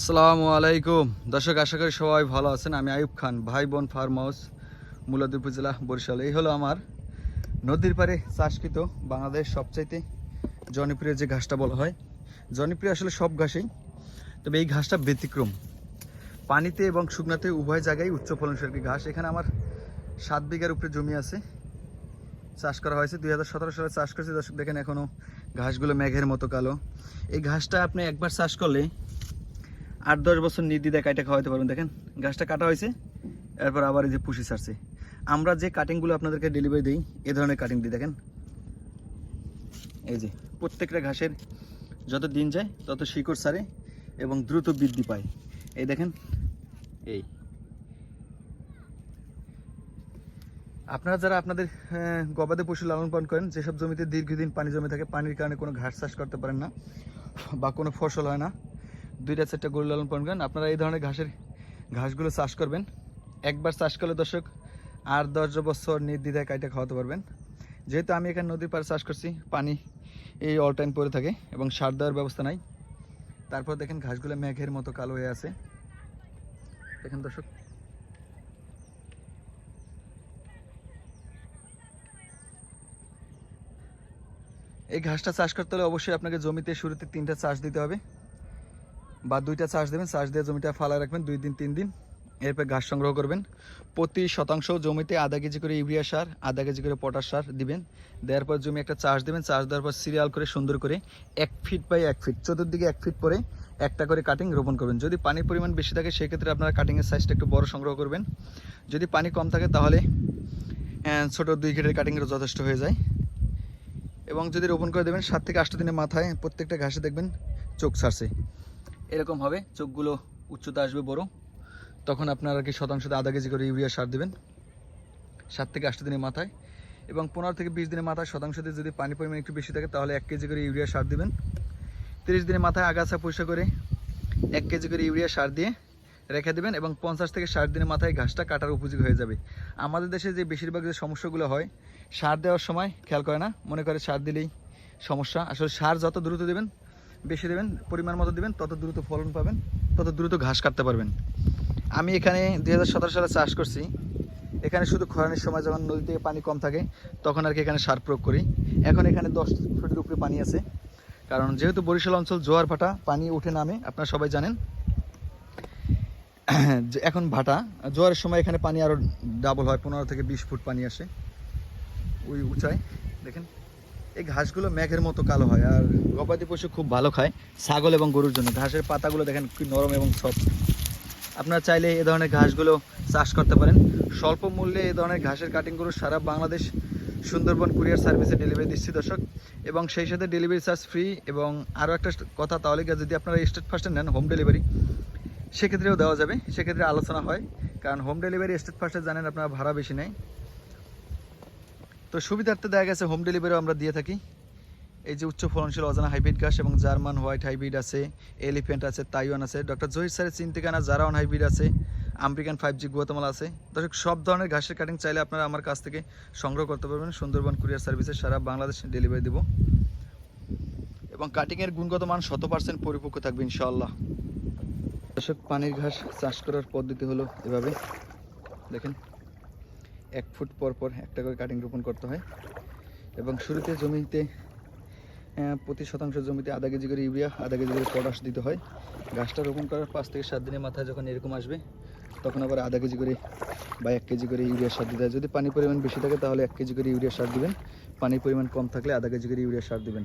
আসসালামু আলাইকুম। দর্শক, আশা করি সবাই ভালো আছেন। আমি আয়ুব খান ভাই বোন ফার্ম হাউস মুলাদ উপজেলা, বরিশাল। এই হলো আমার নদীর পাড়ে চাষকৃত বাংলাদেশ সবচাইতে জনপ্রিয় যে ঘাসটা বলা হয়। জনপ্রিয় আসলে সব ঘাসেই, তবে এই ঘাসটা ব্যতিক্রম। পানিতে এবং শুকনাতে উভয় জায়গায় উচ্চ ফলনশীল ঘাস। এখানে আমার সাত বিঘার উপরে জমি আছে। চাষ করা হয়েছে। দুই হাজার সতেরো সালে চাষ করেছে। দর্শক, দেখেন এখনও ঘাসগুলো মেঘের মতো কালো। এই ঘাসটা আপনি একবার চাষ করলে আট দশ বছর নির্দিদা কাটা খাওয়াতে পারবেন, দেখেন। গাছটা কাটা হয়েছে, এরপর আবার এই যে পুষি ছাড়ছে আমরা যে কাটিংগুলো আপনাদেরকে ডেলিভারি দিই, এ ধরনের কাটিং দিই, দেখেন। এই যে, প্রত্যেকটা ঘাসের যত দিন যায়, তত শিকড় সারে এবং দ্রুত বৃদ্ধি পায়। এই দেখেন, এই। আপনারা যারা আপনাদের গবাদি পশু লালন পালন করেন, যেসব জমিতে দীর্ঘদিন পানি জমে থাকে, পানির কারণে কোনো ঘাস চাষ করতে পারেন না বা কোনো ফসল হয় না দুইটা, চারটা গরু লালন পালন করেন। আপনারা এই ধরনের ঘাসের ঘাসগুলো চাষ করবেন। একবার চাষ করলে দর্শক আর দশ বছর নির্দ্বিধায় কাইটা খাওয়াতে পারবেন। যেহেতু আমি এখানে নদীর পাড়ে চাষ করছি, পানি এই অল টাইম পড়ে থাকে এবং সার দেওয়ার ব্যবস্থা নাই। তারপর দেখেন ঘাসগুলো মেঘের মতো কালো হয়ে আছে। দেখেন দর্শক। এই ঘাসটা চাষ করতে হলে অবশ্যই আপনাকে জমিতে শুরুতে তিনটা চাষ দিতে হবে। বা দুইটা চাষ দেবেন, চাষ দিয়ে জমিটা ফালা রাখবেন, দুই দিন, তিন দিন। এরপর ঘাস সংগ্রহ করবেন। প্রতি শতাংশ জমিতে আধা কেজি করে ইউরিয়া সার, আধা কেজি করে পটাশ সার দিবেন। দেওয়ার পর জমি একটা চাষ দেবেন, চাষ দেওয়ার পর সিরিয়াল করে সুন্দর করে এক ফিট বাই এক ফিট, চতুর্দিকে এক ফিট পরে একটা করে কাটিং রোপণ করবেন। যদি পানির পরিমাণ বেশি থাকে, সেক্ষেত্রে আপনারা কাটিংয়ের সাইজটা একটু বড় সংগ্রহ করবেন। যদি পানি কম থাকে, তাহলে ছোট দুই গেটের কাটিং যথেষ্ট হয়ে যায়। এবং যদি রোপণ করে দেবেন, সাত থেকে আটটা দিনের মাথায় প্রত্যেকটা ঘাসে দেখবেন চোখ ছাড়ছে। এরকম হবে, চোখগুলো উচ্চতা আসবে বড়। তখন আপনার আর কি শতাংশতে আধা কেজি করে ইউরিয়া সার দেবেন। সাত থেকে আটটা দিনের মাথায়। এবং পনেরো থেকে বিশ দিনের মাথায় শতাংশতে যদি পানি পরিমাণ একটু বেশি থাকে, তাহলে এক কেজি করে ইউরিয়া সার দেবেন। তিরিশ দিনের মাথায় আগাছা পয়সা করে এক কেজি করে ইউরিয়া সার দিয়ে রেখে দেবেন এবং পঞ্চাশ থেকে ষাট দিনের মাথায় ঘাসটা কাটার উপযোগী হয়ে যাবে। আমাদের দেশে যে বেশিরভাগ যে সমস্যাগুলো হয়, সার দেওয়ার সময় খেয়াল করে না, মনে করে সার দিলেই সমস্যা। আসলে সার যত দ্রুত দেবেন বেশি দেবেন, পরিমাণ মতো দেবেন, তত দ্রুত ফলন পাবেন, তত দ্রুত ঘাস কাটতে পারবেন। আমি এখানে দু হাজার সতেরো সালে চাষ করছি। এখানে শুধু খরানের সময় যখন নদী থেকে পানি কম থাকে, তখন আর কি এখানে সার প্রয়োগ করি। এখন এখানে দশ ফুটের উপরে পানি আছে। কারণ যেহেতু বরিশাল অঞ্চল জোয়ার ভাটা, পানি উঠে নামে, আপনারা সবাই জানেন। এখন ভাটা, জোয়ারের সময় এখানে পানি আরও ডাবল হয়, পনেরো থেকে বিশ ফুট পানি আসে ওই উঁচায়। দেখেন এই ঘাসগুলো মেঘের মতো কালো হয় আর গবাদি পশু খুব ভালো খায়, ছাগল এবং গরুর জন্য। ঘাসের পাতাগুলো দেখেন কি নরম এবং সফট আপনারা চাইলে এ ধরনের ঘাসগুলো চাষ করতে পারেন। স্বল্প মূল্যে এই ধরনের ঘাসের কাটিংগুলো সারা বাংলাদেশ সুন্দরবন কুরিয়ার সার্ভিসে ডেলিভারি দিচ্ছি দর্শক। এবং সেই সাথে ডেলিভারি চার্জ ফ্রি এবং আরও একটা কথা তাহলে যদি আপনারা স্টেট ফার্স্টে নেন হোম ডেলিভারি সেক্ষেত্রেও দেওয়া যাবে। সেক্ষেত্রে আলোচনা হয়। কারণ হোম ডেলিভারি স্টেট ফার্স্টে জানেন আপনারা ভাড়া বেশি নেয়। তো সুবিধার্থে দেখা গেছে হোম ডেলিভারিও আমরা দিয়ে থাকি। এই যে উচ্চ ফলনশীল অজানা হাইব্রিড ঘাস এবং জার্মান হোয়াইট হাইব্রিড আছে এলিফেন্ট আছে তাইওয়ান আছে। ডক্টর জহির স্যারের চিন্তিকানা জারাওয়ান হাইব্রিড আছে, আমেরিকান ফাইভ জি গুয়াতামালা আছে। দর্শক, সব ধরনের ঘাসের কাটিং চাইলে আপনারা আমার কাছ থেকে সংগ্রহ করতে পারবেন। সুন্দরবন কুরিয়ার সার্ভিসে সারা বাংলাদেশ ডেলিভারি দেবো। এবং কাটিংয়ের গুণগত মান শত পার্সেন্ট পরিপক্ক থাকবে ইনশাআল্লাহ। দর্শক, পানির ঘাস চাষ করার পদ্ধতি হলো এভাবে। দেখেন। এক ফুট পর পর একটা করে কাটিং রোপণ করতে হয়। এবং শুরুতে জমিতে প্রতি শতাংশ জমিতে আধা কেজি করে ইউরিয়া, আধা কেজি করে পটাশ দিতে হয়। গাছটা রোপণ করার পাঁচ থেকে সাত দিনের মাথায় যখন এরকম আসবে, তখন আবার আধা কেজি করে বা এক কেজি করে ইউরিয়া সার দিতে হয়। যদি পানির পরিমাণ বেশি থাকে, তাহলে এক কেজি করে ইউরিয়া সার দিবেন। পানির পরিমাণ কম থাকলে আধা কেজি করে ইউরিয়া সার দিবেন।